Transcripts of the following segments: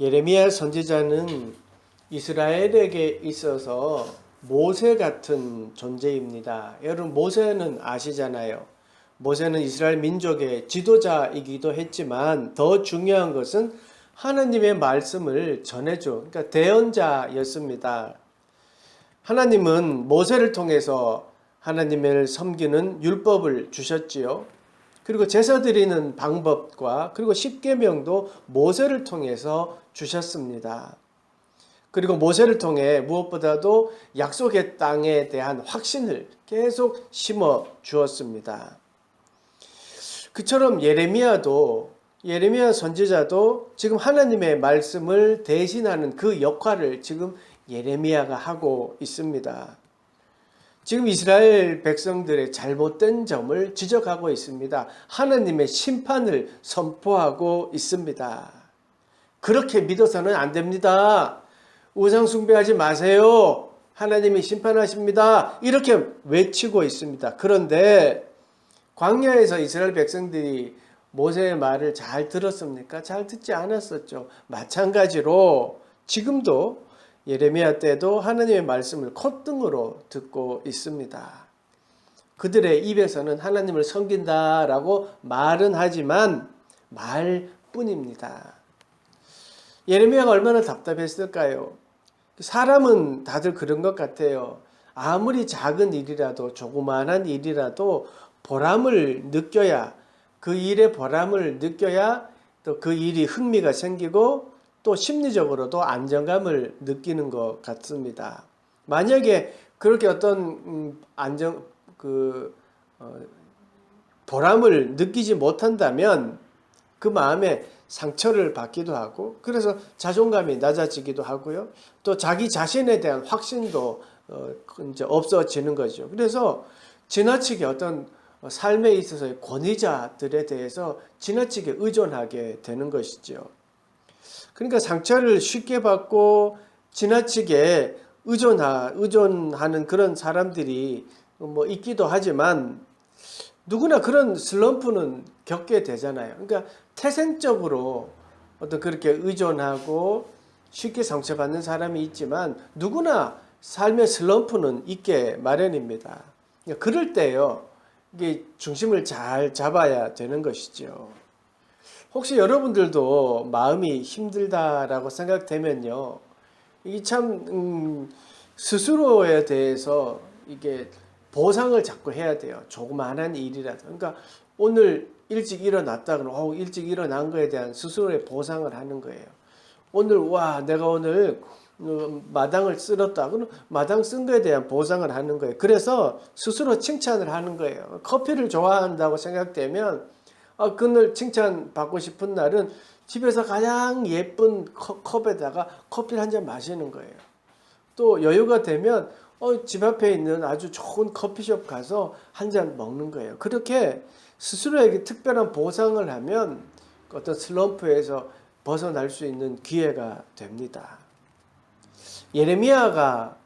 예레미야 선지자는 이스라엘에게 있어서 모세 같은 존재입니다. 여러분 모세는 아시잖아요. 모세는 이스라엘 민족의 지도자이기도 했지만 더 중요한 것은 하나님의 말씀을 전해줘. 그러니까 대언자였습니다. 하나님은 모세를 통해서 하나님을 섬기는 율법을 주셨지요. 그리고 제사 드리는 방법과 그리고 십계명도 모세를 통해서 주셨습니다. 그리고 모세를 통해 무엇보다도 약속의 땅에 대한 확신을 계속 심어 주었습니다. 그처럼 예레미야도 예레미야 선지자도 지금 하나님의 말씀을 대신하는 그 역할을 지금 예레미야가 하고 있습니다. 지금 이스라엘 백성들의 잘못된 점을 지적하고 있습니다. 하나님의 심판을 선포하고 있습니다. 그렇게 믿어서는 안 됩니다. 우상 숭배하지 마세요. 하나님이 심판하십니다. 이렇게 외치고 있습니다. 그런데 광야에서 이스라엘 백성들이 모세의 말을 잘 들었습니까? 잘 듣지 않았었죠. 마찬가지로 지금도 예레미야 때도 하나님의 말씀을 콧등으로 듣고 있습니다. 그들의 입에서는 하나님을 섬긴다라고 말은 하지만 말뿐입니다. 예레미야가 얼마나 답답했을까요? 사람은 다들 그런 것 같아요. 아무리 작은 일이라도 조그마한 일이라도 보람을 느껴야 그 일의 보람을 느껴야 또 그 일이 흥미가 생기고 또 심리적으로도 안정감을 느끼는 것 같습니다. 만약에 그렇게 어떤 음, 안정 그 어, 보람을 느끼지 못한다면 그 마음에 상처를 받기도 하고 그래서 자존감이 낮아지기도 하고요. 또 자기 자신에 대한 확신도 어, 이제 없어지는 거죠. 그래서 지나치게 어떤 삶에 있어서의 권위자들에 대해서 지나치게 의존하게 되는 것이죠. 그러니까 상처를 쉽게 받고 지나치게 의존하, 의존하는 그런 사람들이 뭐 있기도 하지만 누구나 그런 슬럼프는 겪게 되잖아요. 그러니까 태생적으로 어떤 그렇게 의존하고 쉽게 상처받는 사람이 있지만 누구나 삶의 슬럼프는 있게 마련입니다. 그러니까 그럴 때요. 이게 중심을 잘 잡아야 되는 것이죠. 혹시 여러분들도 마음이 힘들다라고 생각되면요. 이게 참 음, 스스로에 대해서 이게 보상을 자꾸 해야 돼요. 조그마한 일이라도. 그러니까 오늘 일찍 일어났다 그러면 어, 일찍 일어난 거에 대한 스스로의 보상을 하는 거예요. 오늘 와 내가 오늘 어, 마당을 쓸었다. 그럼 마당 쓴 거에 대한 보상을 하는 거예요. 그래서 스스로 칭찬을 하는 거예요. 커피를 좋아한다고 생각되면 아, 그날 칭찬 받고 싶은 날은 집에서 가장 예쁜 컵, 에다가 커피를 한 잔 마시는 거예요. 또 여유가 되면 어, 집 앞에 있는 아주 좋은 커피숍 가서 한 잔 먹는 거예요. 그렇게 스스로에게 특별한 보상을 하면 어떤 슬럼프에서 벗어날 수 있는 기회가 됩니다. 예레미야가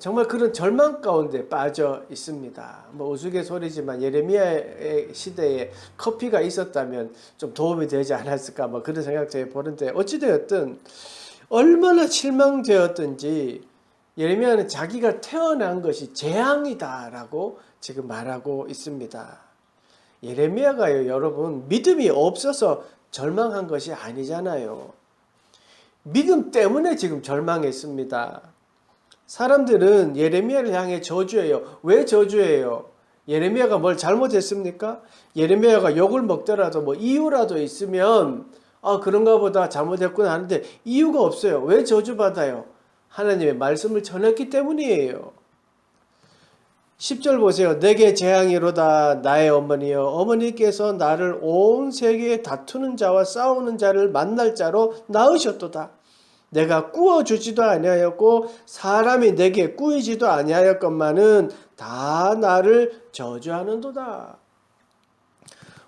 정말 그런 절망 가운데 빠져 있습니다. 뭐 우스갯소리지만 예레미야의 시대에 커피가 있었다면 좀 도움이 되지 않았을까 뭐 그런 생각 제가 보는데 어찌되었든 얼마나 실망되었든지 예레미야는 자기가 태어난 것이 재앙이다라고 지금 말하고 있습니다. 예레미야가요 여러분 믿음이 없어서 절망한 것이 아니잖아요. 믿음 때문에 지금 절망했습니다. 사람들은 예레미야를 향해 저주해요. 왜 저주해요? 예레미야가 뭘 잘못했습니까? 예레미야가 욕을 먹더라도 뭐 이유라도 있으면 아 그런가 보다 잘못했구나 하는데 이유가 없어요. 왜 저주받아요? 하나님의 말씀을 전했기 때문이에요. 10절 보세요. 내게 재앙이로다 나의 어머니여 어머니께서 나를 온 세계에 다투는 자와 싸우는 자를 만날 자로 낳으셨도다. 내가 꾸어 주지도 아니하였고 사람이 내게 꾸이지도 아니하였건만은 다 나를 저주하는도다.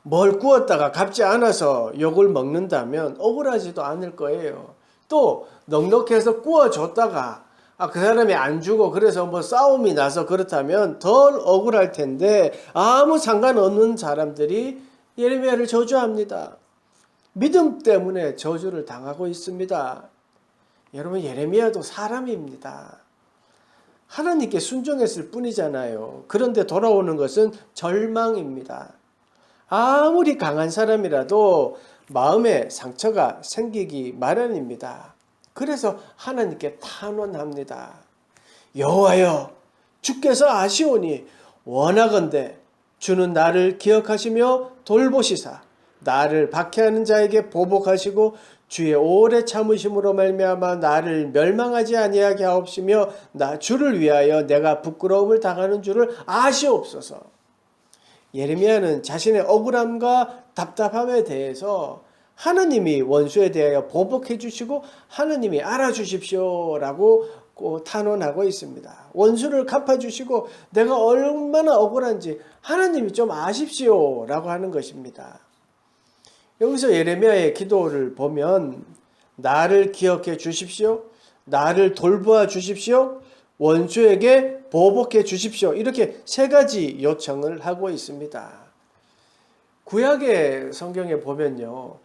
뭘 꾸었다가 갚지 않아서 욕을 먹는다면 억울하지도 않을 거예요. 또 넉넉해서 꾸어줬다가 아, 그 사람이 안 주고 그래서 뭐 싸움이 나서 그렇다면 덜 억울할 텐데 아무 상관없는 사람들이 예레미야를 저주합니다. 믿음 때문에 저주를 당하고 있습니다. 여러분 예레미야도 사람입니다. 하나님께 순종했을 뿐이잖아요. 그런데 돌아오는 것은 절망입니다. 아무리 강한 사람이라도 마음에 상처가 생기기 마련입니다. 그래서 하나님께 탄원합니다. 여호와여 주께서 아시오니 원하건대 주는 나를 기억하시며 돌보시사 나를 박해하는 자에게 보복하시고 주의 오래 참으심으로 말미암아 나를 멸망하지 아니하게 하옵시며 나 주를 위하여 내가 부끄러움을 당하는 줄을 아시옵소서. 예레미야는 자신의 억울함과 답답함에 대해서 하나님이 원수에 대하여 보복해 주시고 하나님이 알아주십시오라고 탄원하고 있습니다. 원수를 갚아 주시고 내가 얼마나 억울한지 하나님이 좀 아십시오라고 하는 것입니다. 여기서 예레미야의 기도를 보면 나를 기억해 주십시오. 나를 돌보아 주십시오. 원수에게 보복해 주십시오. 이렇게 세 가지 요청을 하고 있습니다. 구약의 성경에 보면요.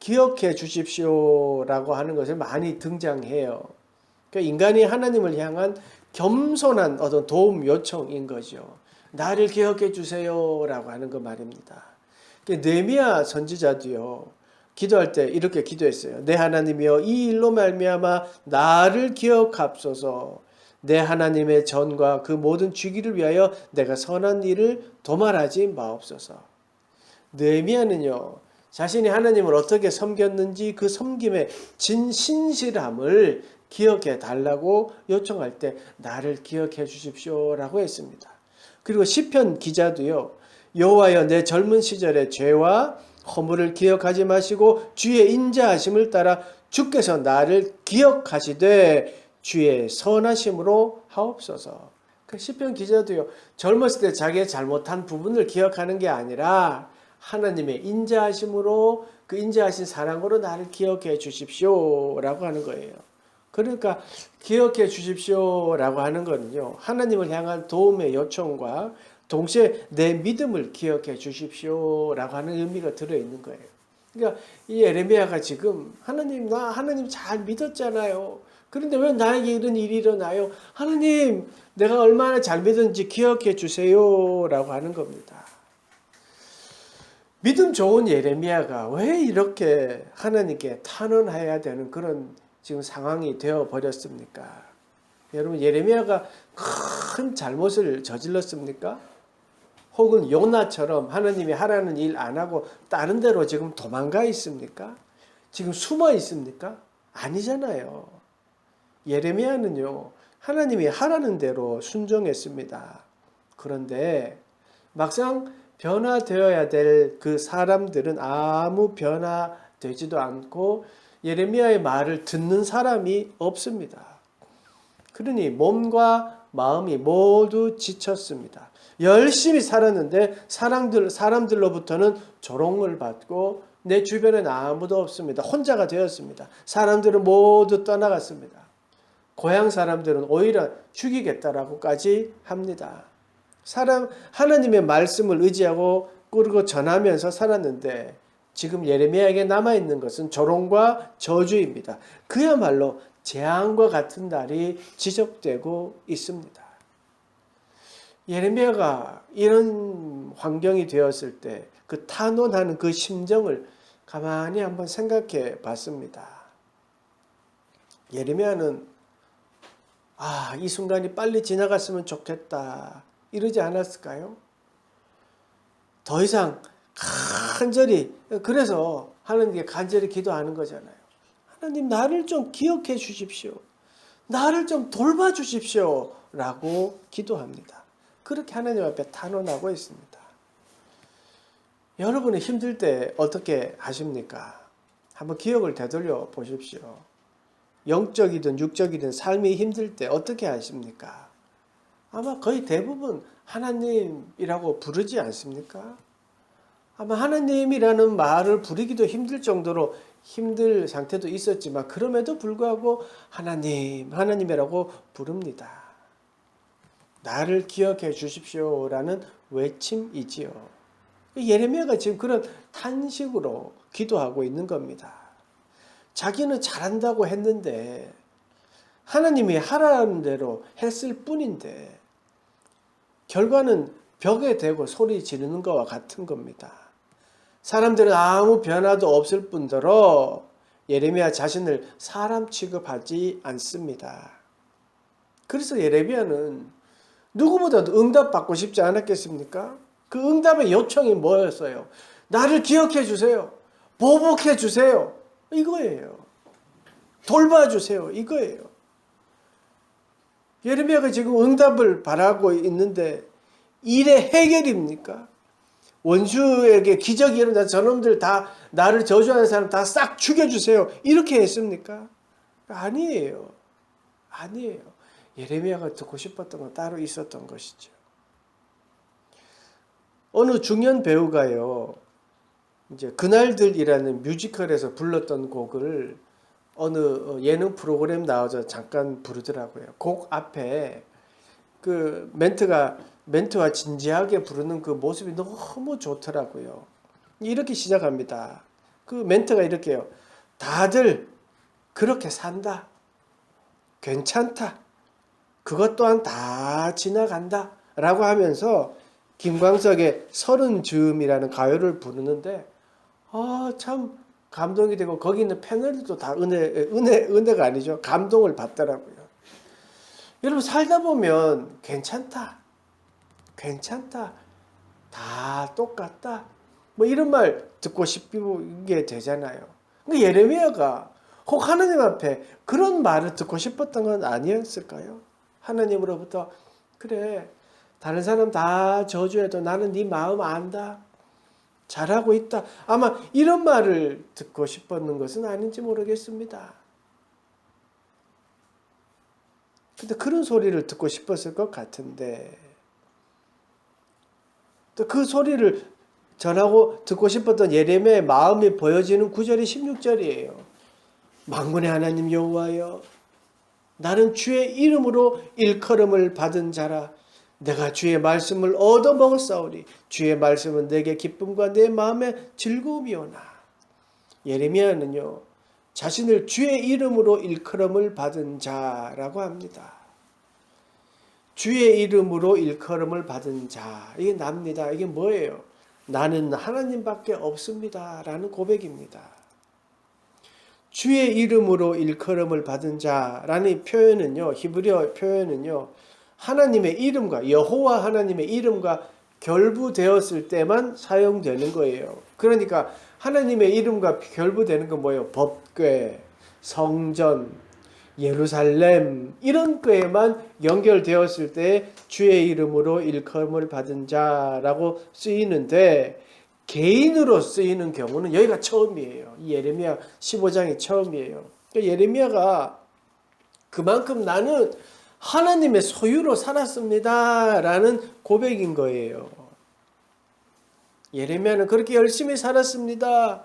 기억해 주십시오라고 하는 것을 많이 등장해요. 그러니까 인간이 하나님을 향한 겸손한 어떤 도움 요청인 거죠. 나를 기억해 주세요라고 하는 거 말입니다. 네미야 선지자도요. 기도할 때 이렇게 기도했어요. 내 하나님이여 이 일로 말미암아 나를 기억합소서. 내 하나님의 전과 그 모든 주기를 위하여 내가 선한 일을 도말하지 마옵소서. 느헤미야는요. 자신이 하나님을 어떻게 섬겼는지 그 섬김의 진신실함을 기억해 달라고 요청할 때 나를 기억해 주십시오라고 했습니다. 그리고 시편 기자도요. 여호와여 내 젊은 시절의 죄와 허물을 기억하지 마시고 주의 인자하심을 따라 주께서 나를 기억하시되 주의 선하심으로 하옵소서. 그 시편 기자도요. 젊었을 때 자기의 잘못한 부분을 기억하는 게 아니라 하나님의 인자하심으로 그 인자하신 사랑으로 나를 기억해 주십시오라고 하는 거예요. 그러니까 기억해 주십시오라고 하는 거는요. 하나님을 향한 도움의 요청과 동시에 내 믿음을 기억해 주십시오라고 하는 의미가 들어 있는 거예요. 그러니까 이 에레미야가 지금 하나님 나 하나님 잘 믿었잖아요. 그런데 왜 나에게 이런 일이 일어나요? 하나님 내가 얼마나 잘 믿었는지 기억해 주세요라고 하는 겁니다. 믿음 좋은 예레미야가 왜 이렇게 하나님께 탄원해야 되는 그런 지금 상황이 되어 버렸습니까? 여러분 예레미야가 큰 잘못을 저질렀습니까? 혹은 요나처럼 하나님이 하라는 일 안 하고 다른 데로 지금 도망가 있습니까? 지금 숨어 있습니까? 아니잖아요. 예레미야는요. 하나님이 하라는 대로 순종했습니다. 그런데 막상 변화되어야 될 그 사람들은 아무 변화되지도 않고 예레미야의 말을 듣는 사람이 없습니다. 그러니 몸과 마음이 모두 지쳤습니다. 열심히 살았는데 사람들 사람들로부터는 조롱을 받고 내 주변엔 아무도 없습니다. 혼자가 되었습니다. 사람들은 모두 떠나갔습니다. 고향 사람들은 오히려 죽이겠다라고까지 합니다. 사람 하나님의 말씀을 의지하고 그리고 전하면서 살았는데 지금 예레미야에게 남아 있는 것은 조롱과 저주입니다. 그야말로 재앙과 같은 날이 지적되고 있습니다. 예레미야가 이런 환경이 되었을 때 그 탄원하는 그 심정을 가만히 한번 생각해 봤습니다. 예레미야는 아, 이 순간이 빨리 지나갔으면 좋겠다. 이러지 않았을까요? 더 이상 간절히 그래서 하나님께 간절히 기도하는 거잖아요. 하나님 나를 좀 기억해 주십시오. 나를 좀 돌봐 주십시오. 라고 기도합니다. 그렇게 하나님 앞에 탄원하고 있습니다. 여러분이 힘들 때 어떻게 하십니까? 한번 기억을 되돌려 보십시오. 영적이든 육적이든 삶이 힘들 때 어떻게 하십니까? 아마 거의 대부분 하나님이라고 부르지 않습니까? 아마 하나님이라는 말을 부르기도 힘들 정도로 힘들 상태도 있었지만 그럼에도 불구하고 하나님, 하나님이라고 부릅니다. 나를 기억해 주십시오라는 외침이지요. 예레미야가 지금 그런 탄식으로 기도하고 있는 겁니다. 자기는 잘한다고 했는데 하나님이 하라는 대로 했을 뿐인데 결과는 벽에 대고 소리 지르는 것과 같은 겁니다. 사람들은 아무 변화도 없을 뿐더러 예레미야 자신을 사람 취급하지 않습니다. 그래서 예레미야는 누구보다도 응답받고 싶지 않았겠습니까? 그 응답의 요청이 뭐였어요? 나를 기억해 주세요. 보복해 주세요. 이거예요. 돌봐주세요. 이거예요. 예레미야가 지금 응답을 바라고 있는데 일의 해결입니까? 원수에게 기적이 일어나 저놈들 다 나를 저주하는 사람 다 싹 죽여주세요. 이렇게 했습니까? 아니에요. 아니에요. 예레미야가 듣고 싶었던 건 따로 있었던 것이죠. 어느 중년 배우가요. 이제 그날들이라는 뮤지컬에서 불렀던 곡을 어느 예능 프로그램 나와서 잠깐 부르더라고요. 곡 앞에 그 멘트가 멘트와 진지하게 부르는 그 모습이 너무 좋더라고요. 이렇게 시작합니다. 그 멘트가 이렇게요. 다들 그렇게 산다. 괜찮다. 그것 또한 다 지나간다. 라고 하면서 김광석의 서른 즈음이라는 가요를 부르는데 아, 참 감동이 되고 거기 있는 패널들도 다 은혜 은혜 은혜가 아니죠. 감동을 받더라고요. 여러분 살다 보면 괜찮다. 괜찮다. 다 똑같다. 뭐 이런 말 듣고 싶게 되잖아요. 근데 예레미야가 혹 하나님 앞에 그런 말을 듣고 싶었던 건 아니었을까요? 하나님으로부터 그래 다른 사람 다 저주해도 나는 네 마음 안다. 잘하고 있다. 아마 이런 말을 듣고 싶었는 것은 아닌지 모르겠습니다. 근데 그런 소리를 듣고 싶었을 것 같은데 또 그 소리를 전하고 듣고 싶었던 예레미야의 마음이 보여지는 구절이 16절이에요. 만군의 하나님 여호와여 나는 주의 이름으로 일컬음을 받은 자라 내가 주의 말씀을 얻어 먹었사오니 주의 말씀은 내게 기쁨과 내 마음의 즐거움이오나 예레미야는요 자신을 주의 이름으로 일컬음을 받은 자라고 합니다. 주의 이름으로 일컬음을 받은 자 이게 납니다. 이게 뭐예요? 나는 하나님밖에 없습니다 라는 고백입니다. 주의 이름으로 일컬음을 받은 자라는 표현은요 히브리어 표현은요 하나님의 이름과 여호와 하나님의 이름과 결부되었을 때만 사용되는 거예요. 그러니까 하나님의 이름과 결부되는 건 뭐예요? 법궤, 성전, 예루살렘 이런 궤에만 연결되었을 때 주의 이름으로 일컬음을 받은 자라고 쓰이는데 개인으로 쓰이는 경우는 여기가 처음이에요. 예레미야 15장이 처음이에요. 그러니까 예레미야가 그만큼 나는 하나님의 소유로 살았습니다. 라는 고백인 거예요. 예레미야는 그렇게 열심히 살았습니다.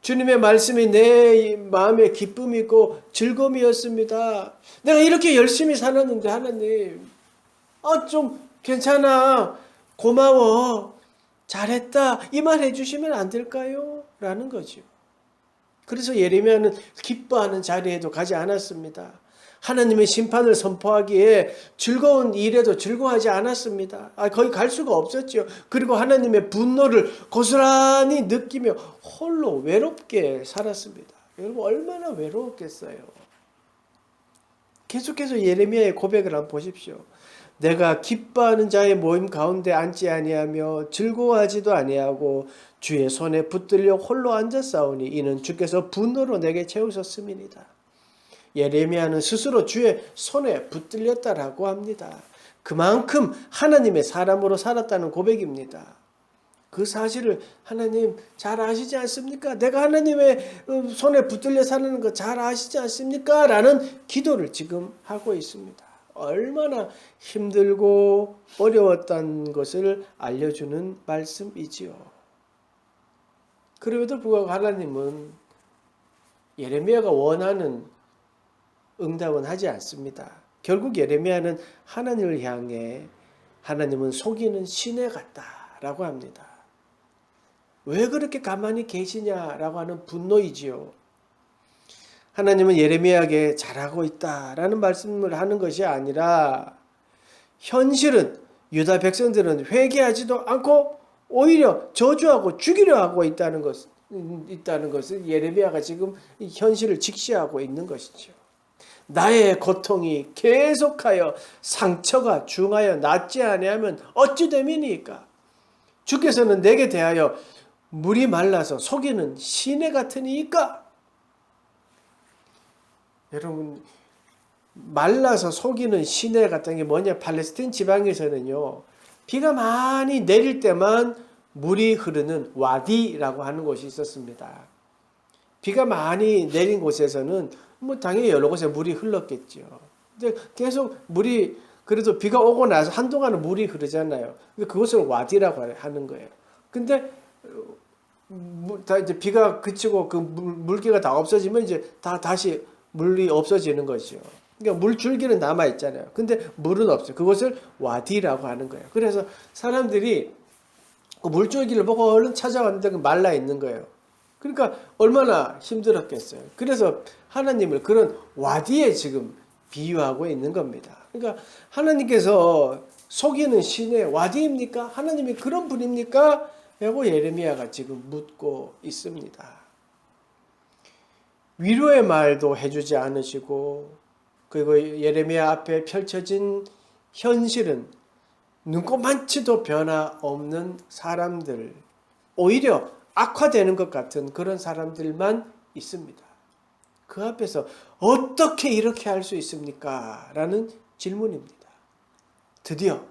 주님의 말씀이 내 마음에 기쁨이고 즐거움이었습니다. 내가 이렇게 열심히 살았는데 하나님, 아, 좀 괜찮아. 고마워. 잘했다. 이 말 해주시면 안 될까요? 라는 거죠. 그래서 예레미야는 기뻐하는 자리에도 가지 않았습니다. 하나님의 심판을 선포하기에 즐거운 일에도 즐거워하지 않았습니다. 아, 거기 갈 수가 없었죠. 그리고 하나님의 분노를 고스란히 느끼며 홀로 외롭게 살았습니다. 여러분 얼마나 외로웠겠어요. 계속해서 예레미야의 고백을 한번 보십시오. 내가 기뻐하는 자의 모임 가운데 앉지 아니하며 즐거워하지도 아니하고 주의 손에 붙들려 홀로 앉았사오니 이는 주께서 분노로 내게 채우셨음이니이다. 예레미야는 스스로 주의 손에 붙들렸다라고 합니다. 그만큼 하나님의 사람으로 살았다는 고백입니다. 그 사실을 하나님 잘 아시지 않습니까? 내가 하나님의 어, 손에 붙들려 사는 거 잘 아시지 않습니까? 라는 기도를 지금 하고 있습니다. 얼마나 힘들고 어려웠던 것을 알려주는 말씀이지요. 그럼에도 불구하고 하나님은 예레미야가 원하는 응답은 하지 않습니다. 결국 예레미야는 하나님을 향해 하나님은 속이는 신의 같다라고 합니다. 왜 그렇게 가만히 계시냐라고 하는 분노이지요. 하나님은 예레미야에게 잘하고 있다라는 말씀을 하는 것이 아니라 현실은 유다 백성들은 회개하지도 않고 오히려 저주하고 죽이려 하고 있다는 것 있다는 것을 예레미야가 지금 이 현실을 직시하고 있는 것이죠. 나의 고통이 계속하여 상처가 중하여 낫지 아니하면 어찌 됨이니까 주께서는 내게 대하여 물이 말라서 속이는 시내 같으니까 여러분 말라서 속이는 시내 같은 게 뭐냐 팔레스틴 지방에서는요 비가 많이 내릴 때만 물이 흐르는 와디라고 하는 곳이 있었습니다. 비가 많이 내린 곳에서는 뭐 당연히 여러 곳에 물이 흘렀겠죠. 근데 계속 물이 그래도 비가 오고 나서 한동안은 물이 흐르잖아요. 근데 그것을 와디라고 하는 거예요. 근데 어, 다 이제 비가 그치고 그 물, 물기가 다 없어지면 이제 다 다시 물이 없어지는 거죠. 그러니까 물줄기는 남아 있잖아요. 근데 물은 없어요. 그것을 와디라고 하는 거예요. 그래서 사람들이 그 물줄기를 보고 얼른 찾아왔는데 그 말라 있는 거예요. 그러니까 얼마나 힘들었겠어요. 그래서 하나님을 그런 와디에 지금 비유하고 있는 겁니다. 그러니까 하나님께서 속이는 신의 와디입니까? 하나님이 그런 분입니까? 라고 예레미야가 지금 묻고 있습니다. 위로의 말도 해주지 않으시고 그리고 예레미야 앞에 펼쳐진 현실은 눈꼽만치도 변화 없는 사람들 오히려 악화되는 것 같은 그런 사람들만 있습니다. 그 앞에서 어떻게 이렇게 할 수 있습니까? 라는 질문입니다. 드디어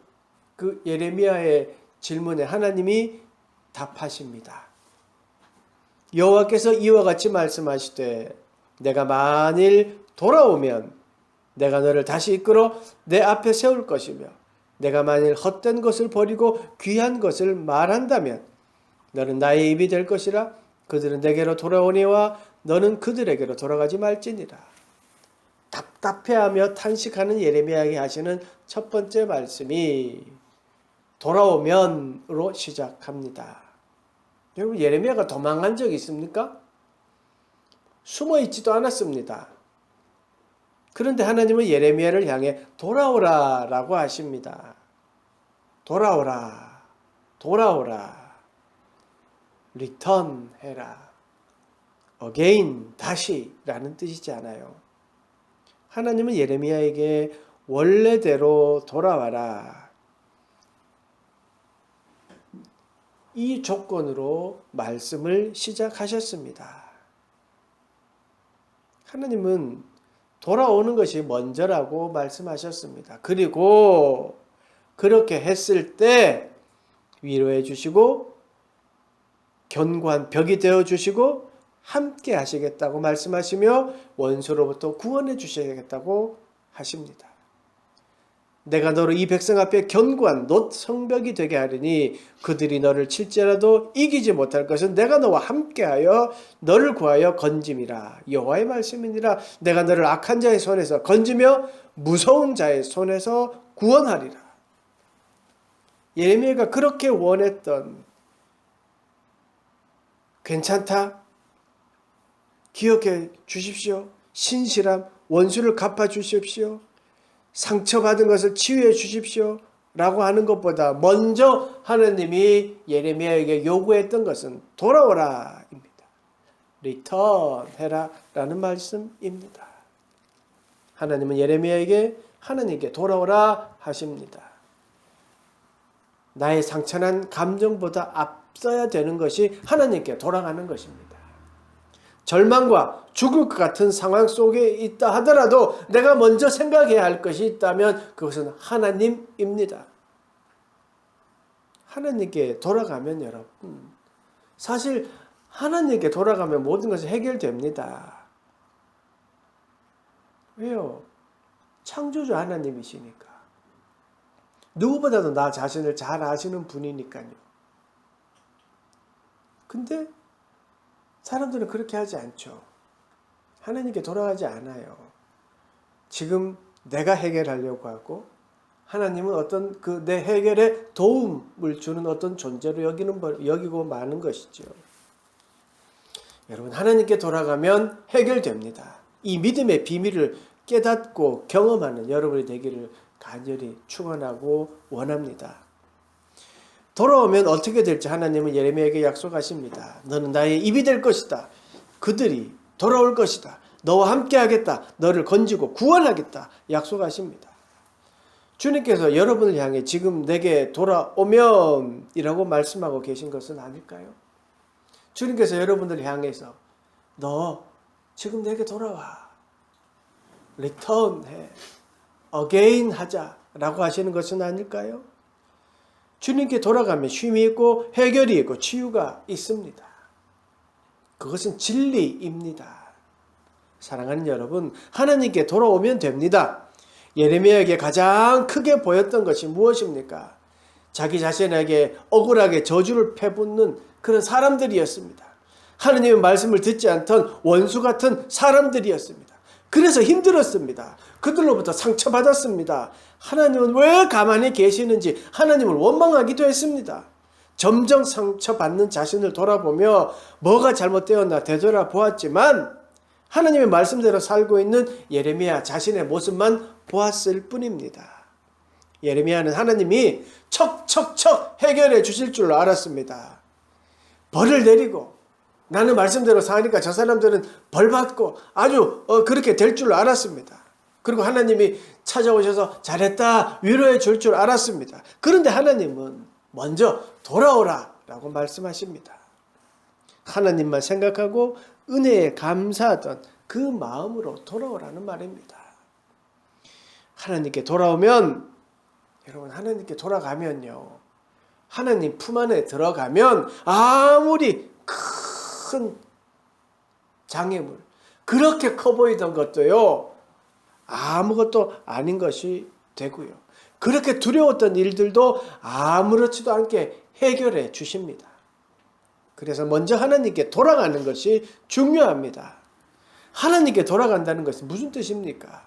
그 예레미야의 질문에 하나님이 답하십니다. 여호와께서 이와 같이 말씀하시되 내가 만일 돌아오면 내가 너를 다시 이끌어 내 앞에 세울 것이며 내가 만일 헛된 것을 버리고 귀한 것을 말한다면 너는 나의 입이 될 것이라 그들은 내게로 돌아오니와 너는 그들에게로 돌아가지 말지니라. 답답해하며 탄식하는 예레미야에게 하시는 첫 번째 말씀이 돌아오면으로 시작합니다. 여러분 예레미야가 도망간 적 있습니까? 숨어 있지도 않았습니다. 그런데 하나님은 예레미야를 향해 돌아오라 라고 하십니다. 돌아오라. 돌아오라. 리턴 해라. again 다시 라는 뜻이지 않아요. 하나님은 예레미야에게 원래대로 돌아와라. 이 조건으로 말씀을 시작하셨습니다. 하나님은 돌아오는 것이 먼저라고 말씀하셨습니다. 그리고 그렇게 했을 때 위로해 주시고 견고한 벽이 되어 주시고 함께 하시겠다고 말씀하시며 원수로부터 구원해 주셔야겠다고 하십니다. 내가 너를 이 백성 앞에 견고한 놋 성벽이 되게 하리니 그들이 너를 칠지라도 이기지 못할 것은 내가 너와 함께하여 너를 구하여 건짐이라. 여호와의 말씀이니라. 내가 너를 악한 자의 손에서 건지며 무서운 자의 손에서 구원하리라. 예레미야가 그렇게 원했던 괜찮다? 기억해 주십시오. 신실함 원수를 갚아 주십시오 상처받은 것을 치유해 주십시오. 라고 하는 것보다 먼저 하나님이 예레미야에게 요구했던 것은 돌아오라 입니다. 리턴 해라 라는 말씀입니다. 하나님은 예레미야에게 하나님께 돌아오라 하십니다. 나의 상처난 감정보다 앞서야 되는 것이 하나님께 돌아가는 것입니다. 절망과 죽을 것 같은 상황 속에 있다 하더라도 내가 먼저 생각해야 할 것이 있다면 그것은 하나님입니다. 하나님께 돌아가면 여러분 사실 하나님께 돌아가면 모든 것이 해결됩니다. 왜요? 창조주 하나님이시니까. 누구보다도 나 자신을 잘 아시는 분이니까요. 근데 사람들은 그렇게 하지 않죠. 하나님께 돌아가지 않아요. 지금 내가 해결하려고 하고 하나님은 어떤 그 내 해결에 도움을 주는 어떤 존재로 여기는 걸- 여기고 마는 것이죠. 여러분 하나님께 돌아가면 해결됩니다. 이 믿음의 비밀을 깨닫고 경험하는 여러분이 되기를 간절히 축원하고 원합니다. 돌아오면 어떻게 될지 하나님은 예레미야에게 약속하십니다. 너는 나의 입이 될 것이다. 그들이 돌아올 것이다. 너와 함께 하겠다. 너를 건지고 구원하겠다. 약속하십니다. 주님께서 여러분을 향해 지금 내게 돌아오면 이라고 말씀하고 계신 것은 아닐까요? 주님께서 여러분을 향해서 너 지금 내게 돌아와. return 해. again 하자라고 하시는 것은 아닐까요? 주님께 돌아가면 쉼이 있고 해결이 있고 치유가 있습니다. 그것은 진리입니다. 사랑하는 여러분, 하나님께 돌아오면 됩니다. 예레미야에게 가장 크게 보였던 것이 무엇입니까? 자기 자신에게 억울하게 저주를 패붓는 그런 사람들이었습니다. 하나님의 말씀을 듣지 않던 원수 같은 사람들이었습니다. 그래서 힘들었습니다. 그들로부터 상처받았습니다. 하나님은 왜 가만히 계시는지 하나님을 원망하기도 했습니다. 점점 상처받는 자신을 돌아보며 뭐가 잘못되었나 되돌아보았지만 하나님의 말씀대로 살고 있는 예레미야 자신의 모습만 보았을 뿐입니다. 예레미야는 하나님이 척척척 해결해 주실 줄 알았습니다. 벌을 내리고 나는 말씀대로 사니까 저 사람들은 벌 받고 아주 어, 그렇게 될 줄 알았습니다. 그리고 하나님이 찾아오셔서 잘했다 위로해 줄 줄 알았습니다. 그런데 하나님은 먼저 돌아오라 라고 말씀하십니다. 하나님만 생각하고 은혜에 감사하던 그 마음으로 돌아오라는 말입니다. 하나님께 돌아오면 여러분 하나님께 돌아가면요. 하나님 품 안에 들어가면 아무리 큰 장애물 그렇게 커 보이던 것도요. 아무것도 아닌 것이 되고요. 그렇게 두려웠던 일들도 아무렇지도 않게 해결해 주십니다. 그래서 먼저 하나님께 돌아가는 것이 중요합니다. 하나님께 돌아간다는 것은 무슨 뜻입니까?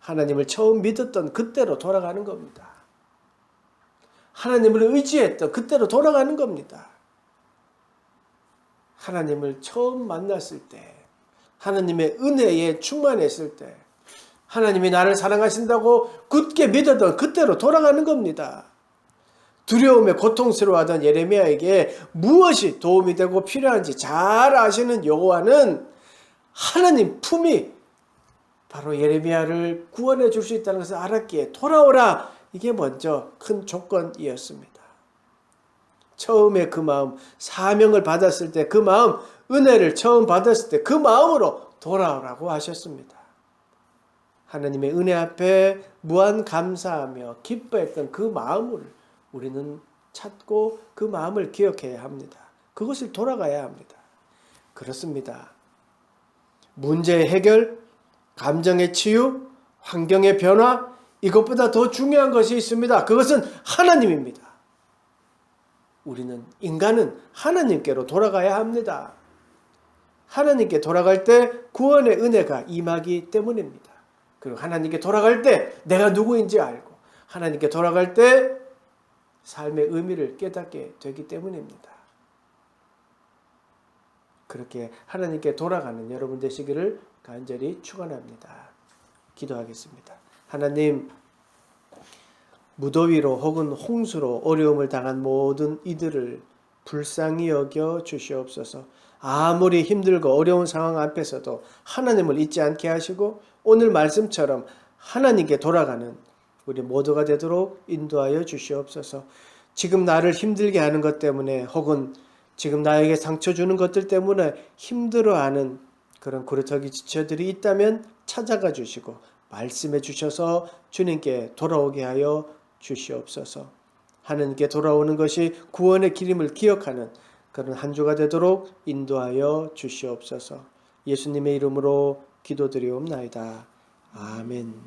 하나님을 처음 믿었던 그때로 돌아가는 겁니다. 하나님을 의지했던 그때로 돌아가는 겁니다. 하나님을 처음 만났을 때, 하나님의 은혜에 충만했을 때, 하나님이 나를 사랑하신다고 굳게 믿었던 그때로 돌아가는 겁니다. 두려움에 고통스러워하던 예레미야에게 무엇이 도움이 되고 필요한지 잘 아시는 여호와는 하나님 품이 바로 예레미야를 구원해 줄 수 있다는 것을 알았기에 돌아오라 이게 먼저 큰 조건이었습니다. 처음에 그 마음 사명을 받았을 때 그 마음 은혜를 처음 받았을 때 그 마음으로 돌아오라고 하셨습니다. 하나님의 은혜 앞에 무한 감사하며 기뻐했던 그 마음을 우리는 찾고 그 마음을 기억해야 합니다. 그것을 돌아가야 합니다. 그렇습니다. 문제의 해결, 감정의 치유, 환경의 변화, 이것보다 더 중요한 것이 있습니다. 그것은 하나님입니다. 우리는, 인간은 하나님께로 돌아가야 합니다. 하나님께 돌아갈 때 구원의 은혜가 임하기 때문입니다. 그리고 하나님께 돌아갈 때 내가 누구인지 알고, 하나님께 돌아갈 때 삶의 의미를 깨닫게 되기 때문입니다. 그렇게 하나님께 돌아가는 여러분 되시기를 간절히 축원합니다. 기도하겠습니다. 하나님 무더위로 혹은 홍수로 어려움을 당한 모든 이들을 불쌍히 여겨 주시옵소서. 아무리 힘들고 어려운 상황 앞에서도 하나님을 잊지 않게 하시고 오늘 말씀처럼 하나님께 돌아가는 우리 모두가 되도록 인도하여 주시옵소서. 지금 나를 힘들게 하는 것 때문에 혹은 지금 나에게 상처 주는 것들 때문에 힘들어하는 그런 구르터기 지처들이 있다면 찾아가 주시고 말씀해 주셔서 주님께 돌아오게 하여 주시옵소서. 하나님께 돌아오는 것이 구원의 기림을 기억하는 그런 한 주가 되도록 인도하여 주시옵소서. 예수님의 이름으로 기도드리옵나이다. 아멘.